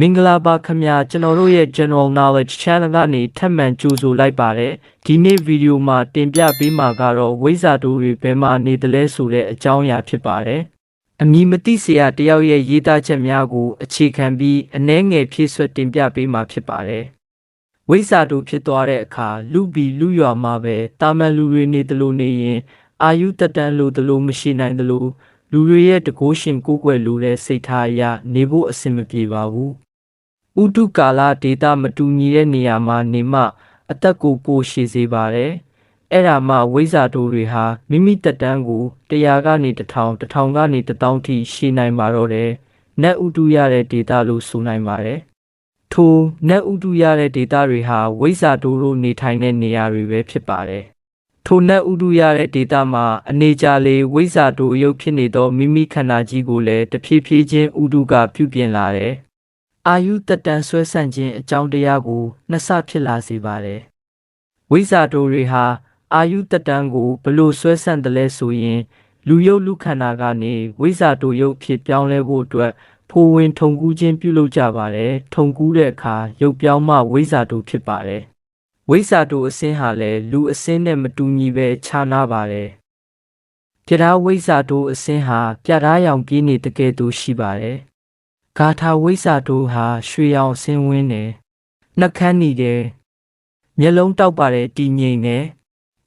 မင်္ဂလာပါခင်ဗျာကျွန်တော်တို့ရဲ့ General Knowledge Channel ကနေထပ်မံကြိုဆိုလိုက်ပါတယ်ဒီနေ့ဗီဒီယိုမှာတင်ပြပေးမှာကတော့ဝိဇ္ဇာတူတွေဘယ်မှာနေသလဲဆိုတဲ့အကြောင်းအရာဖြစ်ပါတယ်အမည်မသိစရာတယောက်ရဲ့ရေးသားချက်များကိုအခြေခံပြီးအနှဲငယ်ဖြည့်ဆွတ်တင်ပြပေးမှာဖြစ်ပါတယ်ဝိဇ္ဇာတူဖြစ်သွားတဲ့အခါလူဘီလူရွာမှာပဲတာမန်လူတွေနေသလိုနေရင်အာယုတက်တန်းလို့သလိုမရှိနိုင်သလိုလူတွေရဲ့တကိုးရှင်ကိုယ်ွယ်လိုတဲ့စိတ်ထားအရနေဖို့အဆင်မပြေပါဘူး ဥတုကာလဒေတာမတူညီတဲ့နေရာမှာနေမှအသက်ကိုပိုရှည်စေပါတယ်အဲ့ဒါမှဝိဇ္ဇာတိုတွေဟာမိမိတက်တန်းကို100ကနေ1000 1000ကနေ1000ထိရှည်နိုင်ပါတော့တယ်နတ်ဥတုရတဲ့ဒေတာလို့ဆိုနိုင်ပါတယ်ထိုနတ်ဥတုရတဲ့ဒေတာတွေဟာဝိဇ္ဇာတိုတို့နေထိုင်တဲ့နေရာတွေပဲဖြစ်ပါတယ်ထိုနတ်ဥတုရတဲ့ဒေတာမှာအနေကြလေးဝိဇ္ဇာတိုအယုတ်ဖြစ်နေသောမိမိခန္ဓာကြီးကိုလည်းတဖြည်းဖြည်းချင်းဥတုကပြုပြင်လာတယ် အာယုတက်တန်ဆွဲဆန့်ခြင်းအကြောင်းတရားကိုနှစ်ဆဖြစ်လာစေပါတယ်ဝိဇ္ဇာတိုတွေဟာအာယုတက်တန်ကိုဘလို့ဆွဲဆန့်တယ်လဲဆိုရင် လူယုတ်လူခန္ဓာကနေဝိဇ္ဇာတိုယုတ်ဖြစ်ပြောင်းလဲဖို့အတွက်ဖိုးဝင်ထုံကူးခြင်းပြုလုပ်ကြပါတယ်ထုံကူးတဲ့အခါရုပ်ပြောင်းမှဝိဇ္ဇာတိုဖြစ်ပါတယ်ဝိဇ္ဇာတိုအစင်းဟာလည်းလူအစင်းနဲ့မတူညီပဲခြားနာပါတယ်ပြဓာဝိဇ္ဇာတိုအစင်းဟာပြဓာရောင်ပြေးနေတကယ်တူရှိပါတယ် ဂါထာဝိဇ္ဇာတိုဟာရွှေရောင်အစင်းဝင်းတယ်နှက်ခမ်းနေတယ်မျက်လုံးတောက်ပါတယ်တည်ငြိမ်တယ်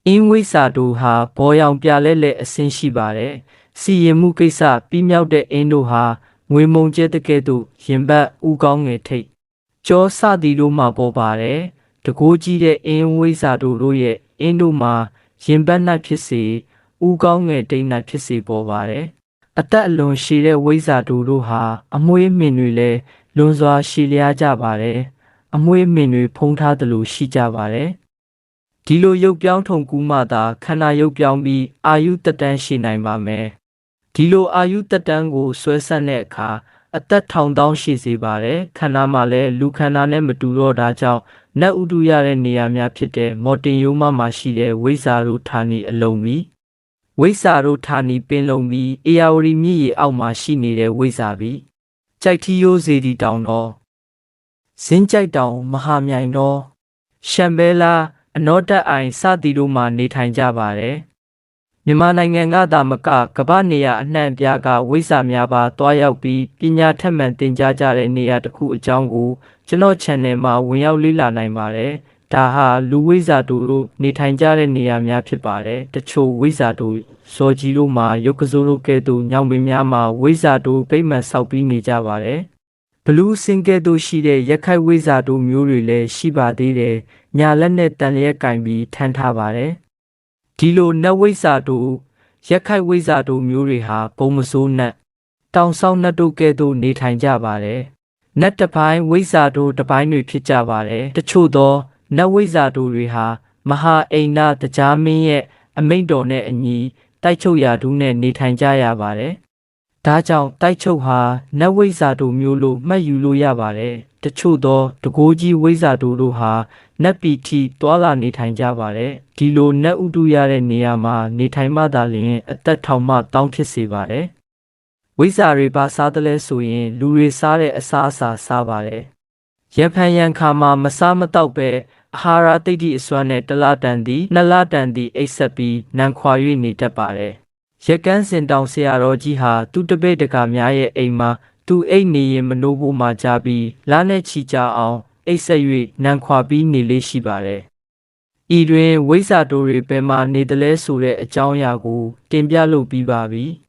အင်းဝိဇ္ဇာတိုဟာဘောရောင်ပြလဲလဲအစင်းရှိပါတယ်စီရင်မှုကိစ္စပြီးမြောက်တဲ့အင်းတို့ဟာငွေမုံကျဲတကယ်တို့ရင်ဘတ်ဥကောင်းငယ်ထိတ်ကြောစသည်တို့မှပေါ်ပါတယ်တကိုးကြီးတဲ့အင်းဝိဇ္ဇာတို့တို့ရဲ့အင်းတို့မှာရင်ဘတ်၌ဖြစ်စေဥကောင်းငယ်တိတ်၌ဖြစ်စေပေါ်ပါတယ် အသက်အလွန်ရှည်တဲ့ဝိဇ္ဇာတို့တို့ဟာအမွှေးမင်တွေလည်းလွန်စွာရှည်လျားကြပါတယ်အမွှေးမင်တွေဖုံးထားသလိုရှိကြပါတယ်ဒီလိုရုပ်ပြောင်းထုံကူးမှသာခန္ဓာရုပ်ပြောင်းပြီးအာယုတက်တန်းရှိနိုင်ပါမယ်ဒီလိုအာယုတက်တန်းကိုဆွဲဆက်တဲ့အခါအသက်ထောင်တောင်းရှိစေပါတယ်ခန္ဓာမှာလည်းလူခန္ဓာနဲ့မတူတော့တာကြောင့်နတ်ဥတုရတဲ့နေရာများဖြစ်တဲ့မော်တင်ယိုမမှာရှိတဲ့ဝိဇာတို့ဌာနီအလုံးပြီး ဝိဇာတို့ဌာနီပင်လုံးပြီးအေယာဝတီမြစ်ရေအောက်မှာရှိနေတဲ့ဝိဇာပြီးကြိုက်ထီယိုးစေတီတောင်တော်ဇင်းကြိုက်တောင်မဟာမြိုင်တော်ရှမ်ဘဲလာအနောတက်အိုင်စသည်တို့မှနေထိုင်ကြပါတယ်မြန်မာနိုင်ငံကသာမကကမ္ဘာနေရာအနှံ့အပြားကဝိဇ္ဇာများပါတွားရောက်ပြီးပညာထက်မှန်သင်ကြားကြတဲ့နေရာတစ်ခုအကြောင်းကိုကျွန်တော် channel မှာဝင်ရောက်လေ့လာနိုင်ပါတယ်။ ဒါဟာလူဝိဇ္ဇာတို့တို့နေထိုင်ကြတဲ့နေရာများဖြစ်ပါတယ်။တချို့ဝိဇ္ဇာတို့ဇော်ကြီးတို့မှာရုပ်ကစိုးတို့ကဲ့သို့ညောင်ပင်များမှာဝိဇ္ဇာတို့ပြိမှန်ဆောက်ပြီးနေကြပါတယ်။ဘလူးစင်ကဲ့သို့ရှိတဲ့ရက်ခိုက်ဝိဇ္ဇာတို့မျိုးတွေလည်းရှိပါသေးတယ်။ညာလက်နဲ့တန်လျက်ကင်ပြီးထမ်းထားပါတယ်။ဒီလိုနတ်ဝိဇ္ဇာတို့ရက်ခိုက်ဝိဇ္ဇာတို့မျိုးတွေဟာဘုံမစိုးနတ်တောင်ဆောင်နတ်တို့ကဲ့သို့နေထိုင်ကြပါတယ်နတ်တစ်ပိုင်းဝိဇ္ဇာတို့တစ်ပိုင်းတွေဖြစ်ကြပါတယ်တချို့သော နတ်ဝိဇ္ဇာတို့တွေဟာမဟာအိန္ဒတရားမင်းရဲ့အမိန့်တော်နဲ့အညီတိုက်ချုပ်ရာဒုနဲ့နေထိုင်ကြရပါတယ်ဒါကြောင့်တိုက်ချုပ်ဟာနတ်ဝိဇ္ဇာတို့မျိုးလို့မှတ်ယူလို့ရပါတယ်တချို့သောတကိုးကြီးဝိဇ္ဇာတို့တို့ဟာနတ်ပီတီတွာလာနေထိုင်ကြပါတယ်ဒီလိုနတ်ဥတုရတဲ့နေရာမှာနေထိုင်မှသာလျှင်အသက်ထောင်မှတောင်းဖြစ်စေပါတယ်ဝိဇ္ဇာတွေပါစားတယ်လဲဆိုရင် လူတွေစားတဲ့အစားအစာစားပါတယ်ရဖန်ရန်ခါမှာမစားမတော့ပဲ အာဟာရတိတ်တိအစွမ်းနဲ့တလတန်သည်နှစ်လတန်သည်အိပ်ဆက်ပြီးနံခွာ၍နေတတ်ပါတယ်ရက်ကန်းစင်တောင်ဆရာတော်ကြီးဟာသူတပည့်တကာများရဲ့အိမ်မှာသူအိတ်နေရင်မနိုးဖို့မှကြပြီးလားနဲ့ချီကြအောင်အိတ်ဆက်၍နံခွာပြီးနေလေးရှိပါတယ်။ဤတွင်ဝိဇ္ဇာတိုတွေဘယ်မှာနေသလဲဆိုတဲ့အကြောင်းအရာကို တင်ပြလို့ပြီးပါပြီ။